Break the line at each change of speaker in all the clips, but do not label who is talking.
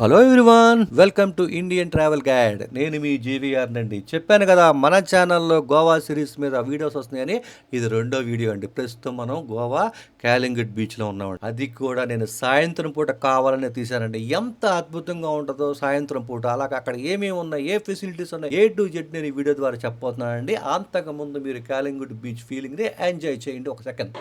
Hello everyone welcome to Indian travel guide నేను మీ GVR అండి చెప్పాను కదా మన ఛానల్లో గోవా సిరీస్ మీద వీడియోస్ వస్తున్నాయని. ఇది రెండో వీడియో అండి. ప్రస్తుతం మనం గోవా క్యాలింగట్ బీచ్లో ఉన్నామండి. అది కూడా నేను సాయంత్రం పూట కావాలని తీశానండి. ఎంత అద్భుతంగా ఉంటుందో సాయంత్రం పూట. అలాగే అక్కడ ఏమేమి ఉన్నాయి ఏ ఫెసిలిటీస్ ఉన్నాయి ఏ టు జెడ్ నేను ఈ వీడియో ద్వారా చెప్పబోతున్నానండి. అంతకుముందు మీరు క్యాలింగుడ్ బీచ్ ఫీలింగ్ని ఎంజాయ్ చేయండి. ఒక సెకండ్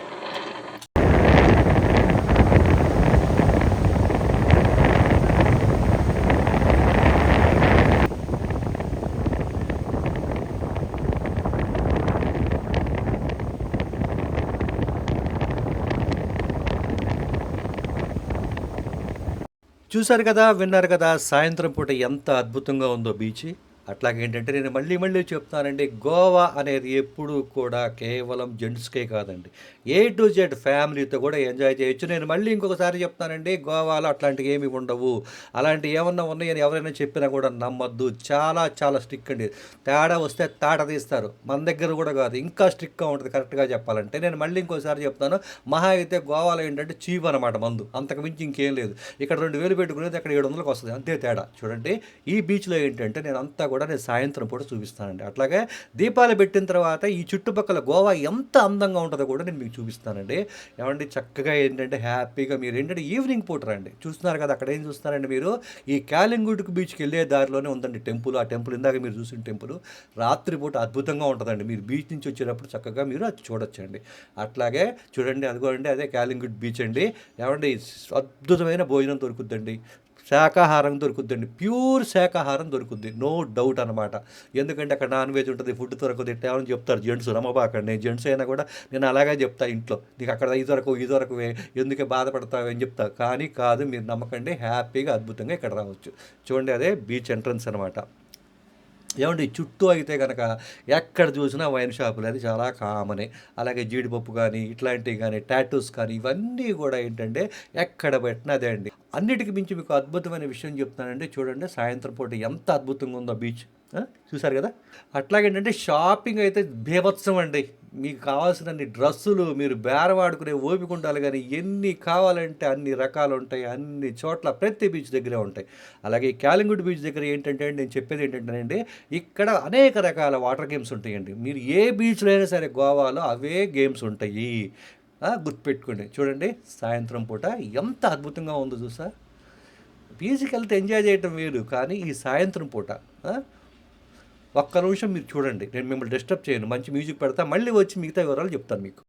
చూశారు కదా విన్నారు కదా సాయంత్రం పూట ఎంత అద్భుతంగా ఉందో బీచ్. అట్లాగే ఏంటంటే నేను మళ్ళీ మళ్ళీ చెప్తానండి గోవా అనేది ఎప్పుడూ కూడా కేవలం జెంట్స్కే కాదండి. ఏ టు జెడ్ ఫ్యామిలీతో కూడా ఎంజాయ్ చేయొచ్చు. నేను మళ్ళీ ఇంకొకసారి చెప్తానండి గోవాలో అట్లాంటివి ఏమి ఉండవు. అలాంటివి ఏమన్నా ఉన్నాయని ఎవరైనా చెప్పినా కూడా నమ్మద్దు. చాలా చాలా స్ట్రిక్ అండి. తేడా వస్తే తాట తీస్తారు. మన దగ్గర కూడా కాదు. ఇంకా స్ట్రిక్గా ఉంటుంది కరెక్ట్గా చెప్పాలంటే. నేను మళ్ళీ ఇంకోసారి చెప్తాను మహా అయితే గోవాలో ఏంటంటే చీప్ అనమాట మందు. అంతకు మించి ఇంకేం లేదు. ఇక్కడ రెండు వేలు పెట్టుకునేది అక్కడ ఏడు వందలకు వస్తుంది. అంతే తేడా. చూడండి ఈ బీచ్లో ఏంటంటే నేను అంతా కూడా నేను సాయంత్రం పూట చూపిస్తానండి. అట్లాగే దీపాలు పెట్టిన తర్వాత ఈ చుట్టుపక్కల గోవా ఎంత అందంగా ఉంటుందో కూడా నేను మీకు చూపిస్తానండి. ఏమండి చక్కగా ఏంటంటే హ్యాపీగా మీరు ఏంటంటే ఈవినింగ్ పూట రండి. చూస్తున్నారు కదా అక్కడ ఏం చూస్తున్నారండి మీరు? ఈ క్యాలింగుడ్కి బీచ్కి వెళ్ళే దారిలోనే ఉందండి టెంపుల్. ఆ టెంపుల్ ఇందాక మీరు చూసిన టెంపుల్. రాత్రిపూట అద్భుతంగా ఉంటుందండి. మీరు బీచ్ నుంచి వచ్చేటప్పుడు చక్కగా మీరు అది చూడొచ్చండి. అట్లాగే చూడండి అదిగోండి అదే క్యాలింగుడ్ బీచ్ అండి. ఏమండి అద్భుతమైన భోజనం దొరుకుద్దండి. శాకాహారం దొరుకుద్దండి. ప్యూర్ శాకాహారం దొరుకుద్ది. నో డౌట్ అనమాట ఎందుకంటే అక్కడ నాన్ వెజ్ ఉంటుంది ఫుడ్ త్వరకు తిట్టామని చెప్తారు జెంట్స్? నమ్మబాకండి నేను జెంట్స్ అయినా కూడా నేను అలాగే చెప్తా ఇంట్లో. నీకు అక్కడ ఇది వరకు ఇది వరకు ఎందుకే బాధపడతావు అని చెప్తా. కానీ కాదు మీరు నమ్మకండి హ్యాపీగా అద్భుతంగా ఇక్కడ రావచ్చు. చూడండి అదే బీచ్ ఎంట్రన్స్ అనమాట ఏమంటే చుట్టూ అయితే కనుక ఎక్కడ చూసినా వైన్ షాపులు అది చాలా కామనే. అలాగే జీడిపప్పు కానీ ఇట్లాంటివి కానీ టాటూస్ కానీ ఇవన్నీ కూడా ఏంటంటే ఎక్కడ పెట్టినా అదే అండి. అన్నిటికీ మించి మీకు అద్భుతమైన విషయం చెప్తున్నానండి చూడండి సాయంత్రం పూట ఎంత అద్భుతంగా ఉందో బీచ్. చూసారు కదా? అట్లాగేంటంటే షాపింగ్ అయితే బీభత్సం అండి. మీకు కావాల్సినన్ని డ్రెస్సులు మీరు బేరవాడుకునే ఓపిక ఉండాలి కానీ ఎన్ని కావాలంటే అన్ని రకాలు ఉంటాయి అన్ని చోట్ల ప్రతి బీచ్ దగ్గరే ఉంటాయి. అలాగే క్యాలింగుడ్ బీచ్ దగ్గర ఏంటంటే నేను చెప్పేది ఏంటంటేనండి ఇక్కడ అనేక రకాల వాటర్ గేమ్స్ ఉంటాయండి. మీరు ఏ బీచ్లో అయినా సరే గోవాలో అవే గేమ్స్ ఉంటాయి. గుర్తుపెట్టుకోండి. చూడండి సాయంత్రం పూట ఎంత అద్భుతంగా ఉందో చూసా? బీచ్కి వెళ్తే ఎంజాయ్ చేయటం వేరు కానీ ఈ సాయంత్రం పూట ఒక్క నిమిషం మీరు చూడండి. నేను మిమ్మల్ని డిస్టర్బ్ చేయను. మంచి మ్యూజిక్ పెడతా మళ్ళీ వచ్చి మిగతా వివరాలు చెప్తాను మీకు.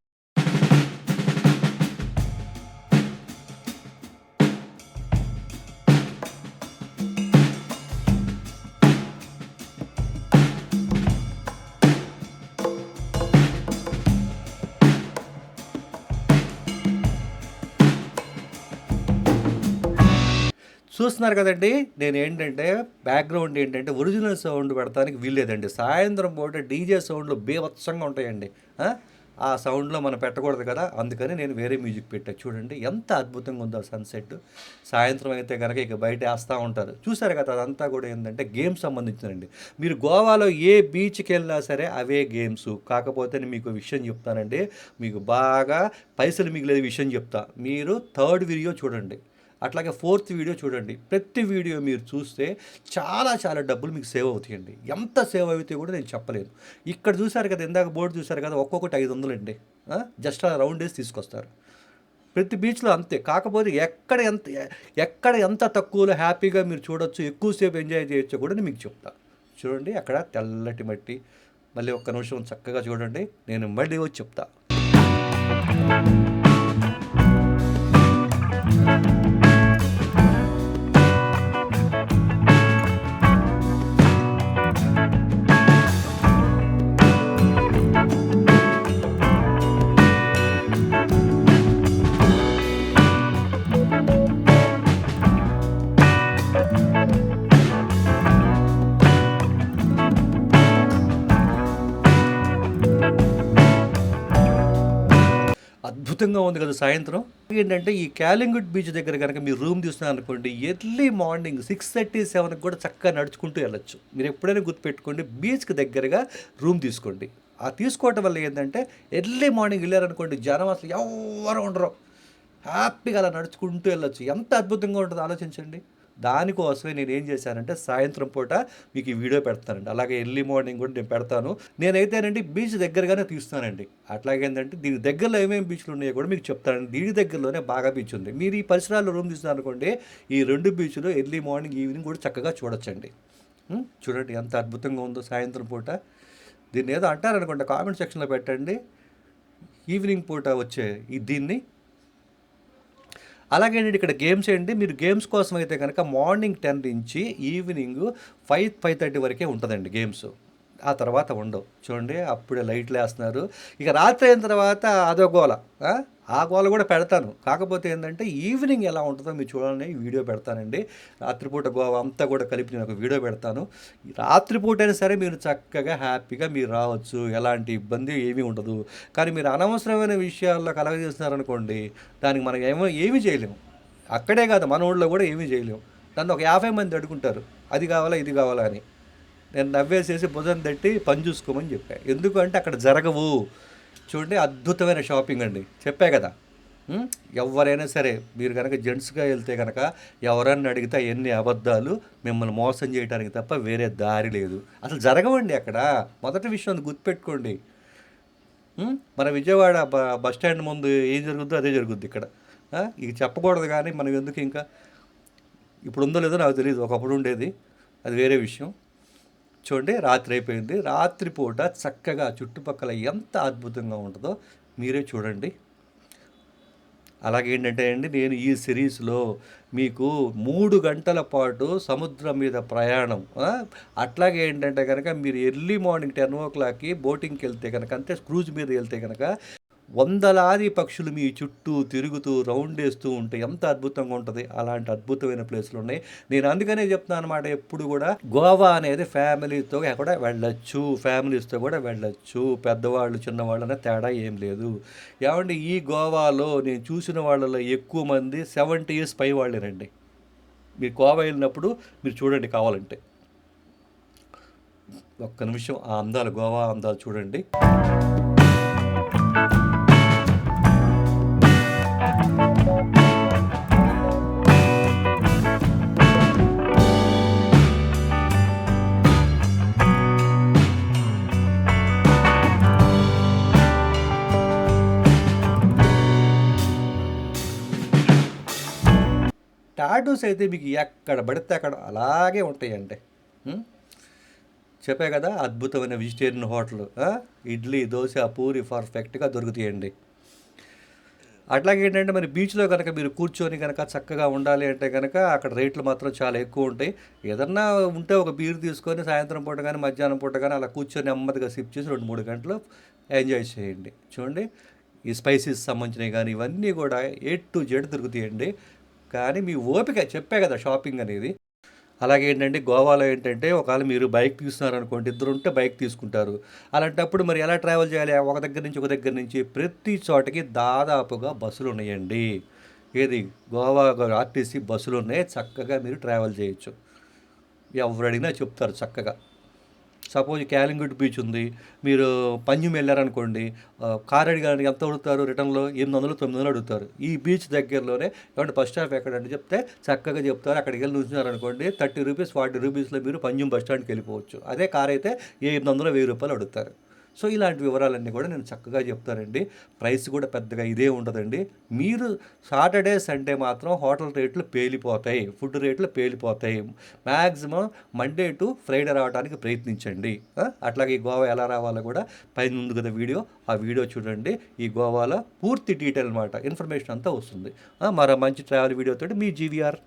చూస్తున్నారు కదండి. నేను ఏంటంటే బ్యాక్గ్రౌండ్ ఏంటంటే ఒరిజినల్ సౌండ్ పెడతానికి వీల్లేదండి. సాయంత్రం పూట డీజే సౌండ్లు బీభత్సంగా ఉంటాయండి. ఆ? సౌండ్లో మనం పెట్టకూడదు కదా. అందుకని నేను వేరే మ్యూజిక్ పెట్టా. చూడండి ఎంత అద్భుతంగా ఉందో సన్సెట్ సాయంత్రం అయితే కనుక ఇక బయట వేస్తూ ఉంటారు. చూసారు కదా అదంతా కూడా ఏంటంటే గేమ్స్ సంబంధించినండి మీరు గోవాలో ఏ బీచ్కి వెళ్ళినా సరే అవే గేమ్స్ కాకపోతే నేను మీకు విషయం చెప్తానండి. మీకు బాగా పైసలు మిగిలే విషయం చెప్తా. మీరు థర్డ్ వీడియో చూడండి. అట్లాగే ఫోర్త్ వీడియో చూడండి. ప్రతి వీడియో మీరు చూస్తే చాలా చాలా డబ్బులు మీకు సేవ్ అవుతాయండి. ఎంత సేవ్ అవుతాయి కూడా నేను చెప్పలేను. ఇక్కడ చూసారు కదా ఇందాక బోర్డు చూశారు కదా ఒక్కొక్కటి ఐదు వందలు అండి. జస్ట్ అలా రౌండ్ వేసి తీసుకొస్తారు. ప్రతి బీచ్లో అంతే. కాకపోతే ఎక్కడ ఎంత ఎక్కడ ఎంత తక్కువలో హ్యాపీగా మీరు చూడొచ్చు ఎక్కువసేపు ఎంజాయ్ చేయొచ్చు కూడా నేను మీకు చెప్తాను చూడండి అక్కడ తెల్లటి మట్టి. మళ్ళీ ఒక్క నిమిషం చక్కగా చూడండి నేను మళ్ళీ వచ్చి చెప్తాను అద్భుతంగా ఉంది కదా సాయంత్రం. ఏంటంటే ఈ క్యాలింగుడ్ బీచ్ దగ్గర కనుక మీరు రూమ్ తీసుకున్నారు అనుకోండి ఎర్లీ మార్నింగ్ సిక్స్ థర్టీ సెవెన్కి కూడా చక్కగా నడుచుకుంటూ వెళ్ళొచ్చు. మీరు ఎప్పుడైనా గుర్తుపెట్టుకోండి బీచ్కి దగ్గరగా రూమ్ తీసుకోండి. ఆ తీసుకోవటం వల్ల ఏంటంటే ఎర్లీ మార్నింగ్ వెళ్ళారనుకోండి జనం అసలు ఎవరు ఉండరు. హ్యాపీగా అలా నడుచుకుంటూ వెళ్ళొచ్చు. ఎంత అద్భుతంగా ఉంటుందో ఆలోచించండి. దానికోసమే నేను ఏం చేశానంటే సాయంత్రం పూట మీకు ఈ వీడియో పెడతానండి. అలాగే ఎర్లీ మార్నింగ్ కూడా నేను పెడతాను. నేనైతేనండి బీచ్ దగ్గరగానే తీస్తానండి. అట్లాగేంటంటే దీని దగ్గరలో ఏమేమి బీచ్లు ఉన్నాయో కూడా మీకు చెప్తానండి. దీని దగ్గరలోనే బాగా బీచ్ ఉంది. మీరు ఈ పరిసరాల్లో రూమ్ తీసుకున్నారనుకోండి ఈ రెండు బీచ్లు ఎర్లీ మార్నింగ్ ఈవినింగ్ కూడా చక్కగా చూడొచ్చండి. చూడండి ఎంత అద్భుతంగా ఉందో సాయంత్రం పూట. దీన్ని ఏదో అంటారనుకోండి కామెంట్ సెక్షన్లో పెట్టండి. ఈవినింగ్ పూట వచ్చే ఈ దీన్ని అలాగే అండి ఇక్కడ గేమ్స్ ఏంటి మీరు గేమ్స్ కోసం అయితే కనుక మార్నింగ్ టెన్ నుంచి ఈవినింగ్ ఫైవ్ ఫైవ్ థర్టీ వరకే ఉంటుందండి గేమ్స్ ఆ తర్వాత ఉండవు. చూడండి అప్పుడే లైట్లు వేస్తున్నారు. ఇక రాత్రి అయిన తర్వాత అదో గోల. ఆ? గోల కూడా పెడతాను. కాకపోతే ఏంటంటే ఈవినింగ్ ఎలా ఉంటుందో మీరు చూడాలని వీడియో పెడతానండి. రాత్రిపూట గోవా అంతా కూడా కలిపి నేను ఒక వీడియో పెడతాను. రాత్రిపూట అయినా సరే మీరు చక్కగా హ్యాపీగా మీరు రావచ్చు. ఎలాంటి ఇబ్బంది ఏమీ ఉండదు. కానీ మీరు అనవసరమైన విషయాల్లో కలగజేస్తున్నారనుకోండి దానికి మనం ఏమో ఏమీ చేయలేము. అక్కడే కాదు మన ఊళ్ళో కూడా ఏమీ చేయలేము. నన్ను ఒక యాభై మంది అడుగుంటారు. అది కావాలా ఇది కావాలా అని. నేను నవ్వేసేసి భుజం తట్టి పని చూసుకోమని చెప్పా. ఎందుకంటే అక్కడ జరగవు. చూడండి అద్భుతమైన షాపింగ్ అండి. చెప్పా కదా. ఎవరైనా సరే మీరు కనుక జెంట్స్గా వెళ్తే కనుక ఎవరన్నా అడిగితే ఎన్ని అబద్ధాలు మిమ్మల్ని మోసం చేయడానికి తప్ప వేరే దారి లేదు. అసలు జరగవండి అక్కడ. మొదటి విషయం అది గుర్తుపెట్టుకోండి. మన విజయవాడ బ బస్ స్టాండ్ ముందు ఏం జరుగుద్దో అదే జరుగుద్ది ఇక్కడ. ఇది చెప్పకూడదు కానీ మనం ఎందుకు ఇంకా? ఇప్పుడు ఉందో లేదో నాకు తెలియదు ఒకప్పుడు ఉండేది. అది వేరే విషయం. చూడండి రాత్రి అయిపోయింది. రాత్రిపూట చక్కగా చుట్టుపక్కల ఎంత అద్భుతంగా ఉంటుందో మీరే చూడండి. అలాగే ఏంటంటే అండి నేను ఈ సిరీస్లో మీకు మూడు గంటల పాటు సముద్రం మీద ప్రయాణం అట్లాగే ఏంటంటే కనుక మీరు ఎర్లీ మార్నింగ్ టెన్ ఓ క్లాక్కి బోటింగ్కి వెళ్తే కనుక అంటే క్రూజ్ మీద వెళ్తే కనుక వందలాది పక్షులు మీ చుట్టూ తిరుగుతూ రౌండ్ వేస్తూ ఉంటే ఎంత అద్భుతంగా ఉంటుంది? అలాంటి అద్భుతమైన ప్లేస్లు ఉన్నాయి. నేను అందుకనే చెప్తున్నాను అనమాట ఎప్పుడు కూడా గోవా అనేది ఫ్యామిలీతో కూడా వెళ్ళొచ్చు. ఫ్యామిలీస్తో కూడా వెళ్ళొచ్చు. పెద్దవాళ్ళు చిన్నవాళ్ళు అనే తేడా ఏం లేదు. ఏమంటే ఈ గోవాలో నేను చూసిన వాళ్ళలో ఎక్కువ మంది సెవెంటీ ఇయర్స్ పై వాళ్ళేనండి. మీరు గోవా వెళ్ళినప్పుడు మీరు చూడండి కావాలంటే. ఒక్క నిమిషం ఆ అందాలు గోవా అందాలు చూడండి. షాడోస్ అయితే మీకు ఎక్కడ పడితే అక్కడ అలాగే ఉంటాయండి. చెప్పే కదా అద్భుతమైన వెజిటేరియన్ హోటల్ ఇడ్లీ దోశ పూరి పర్ఫెక్ట్గా దొరుకుతాయండి. అట్లాగే ఏంటంటే మరి బీచ్లో కనుక మీరు కూర్చొని కనుక చక్కగా ఉండాలి అంటే కనుక అక్కడ రేట్లు మాత్రం చాలా ఎక్కువ ఉంటాయి. ఏదన్నా ఉంటే ఒక బీర్ తీసుకొని సాయంత్రం పూట కానీ మధ్యాహ్నం పూట కానీ అలా కూర్చొని నెమ్మదిగా సిప్ చేసి రెండు మూడు గంటలు ఎంజాయ్ చేయండి. చూడండి ఈ స్పైసీస్ సంబంధించినవి కానీ ఇవన్నీ కూడా ఏ టు జెడ్ దొరుకుతాయండి. కానీ మీ ఓపిక చెప్పే కదా షాపింగ్ అనేది. అలాగే ఏంటంటే గోవాలో ఏంటంటే ఒకవేళ మీరు బైక్ తీసుకున్నారనుకోండి ఇద్దరు ఉంటే బైక్ తీసుకుంటారు. అలాంటప్పుడు మరి ఎలా ట్రావెల్ చేయాలి? ఒక దగ్గర నుంచి ఒక దగ్గర నుంచి ప్రతి చోటకి దాదాపుగా బస్సులు ఉన్నాయండి. ఏది? గోవా ఆర్టీసీ బస్సులు ఉన్నాయి. చక్కగా మీరు ట్రావెల్ చేయొచ్చు. ఎవరు అడిగినా చెప్తారు చక్కగా. సపోజ్ క్యాలింగుడ్ బీచ్ ఉంది మీరు పంజం వెళ్ళారనుకోండి కార్ అడిగానికి ఎంత అడుగుతారు రిటర్న్లో ఎనిమిది వందలు తొమ్మిది వందలు అడుగుతారు. ఈ బీచ్ దగ్గరలోనే ఏమంటే బస్ స్టాప్ ఎక్కడంటే చెప్తే చక్కగా చెప్తారు అక్కడికి వెళ్ళి నుంచున్నారనుకోండి థర్టీ రూపీస్ ఫార్టీ రూపీస్లో మీరు పంజం బస్ స్టాండ్కి వెళ్ళిపోవచ్చు. అదే కార్ అయితే ఎనిమిది వందలు వెయ్యి రూపాయలు అడుగుతారు. సో ఇలాంటి వివరాలన్నీ కూడా నేను చక్కగా చెప్తానండి. ప్రైస్ కూడా పెద్దగా ఇదే ఉండదండి. మీరు సాటర్డే సండే మాత్రం హోటల్ రేట్లు పేలిపోతాయి. ఫుడ్ రేట్లు పేలిపోతాయి. మ్యాక్సిమం మండే టు ఫ్రైడే రావడానికి ప్రయత్నించండి. అట్లాగే ఈ గోవా ఎలా రావాలో కూడా పైన ఉంది కదా వీడియో. ఆ వీడియో చూడండి. ఈ గోవాలో పూర్తి డీటెయిల్ అనమాట ఇన్ఫర్మేషన్ అంతా వస్తుంది. మరో మంచి ట్రావెల్ వీడియోతో మీ జీవీఆర్.